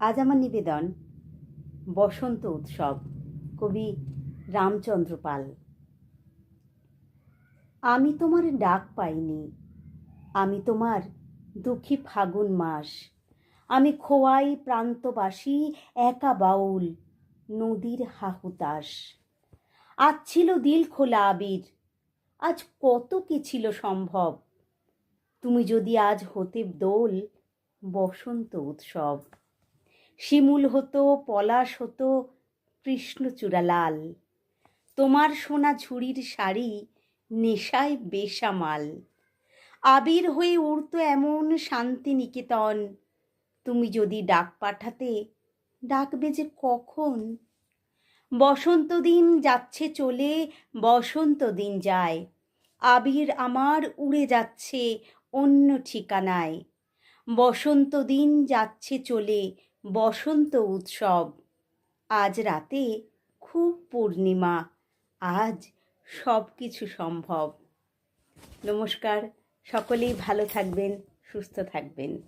আজ আমার নিবেদন, বসন্ত উৎসব, কবি রামচন্দ্র পাল। আমি তোমার ডাক পাইনি, আমি তোমার দুঃখী ফাগুন মাস। আমি খোয়াই প্রান্তবাসী একা বাউল, নদীর হাহুতাস আজ ছিল দিল খোলা আবির, আজ কত কি ছিল সম্ভব? তুমি যদি আজ হতে দোল, বসন্ত উৎসব। শিমুল হতো, পলাশ হতো কৃষ্ণচূড়া লাল তোমার সোনা ঝুড়ির শাড়ি নেশায় বেসামাল। আবির হয়ে উড়তো এমন শান্তি নিকেতন তুমি যদি ডাক পাঠাতে, ডাকবে যে কখন? বসন্ত দিন যাচ্ছে চলে বসন্ত দিন যায়। আবির আমার উড়ে যাচ্ছে অন্য ঠিকানায়। বসন্ত দিন যাচ্ছে চলে বসন্ত উৎসব। আজ রাতে খুব পূর্ণিমা। আজ সব কিছু সম্ভব। নমস্কার। সকলেই ভালো থাকবেন, সুস্থ থাকবেন।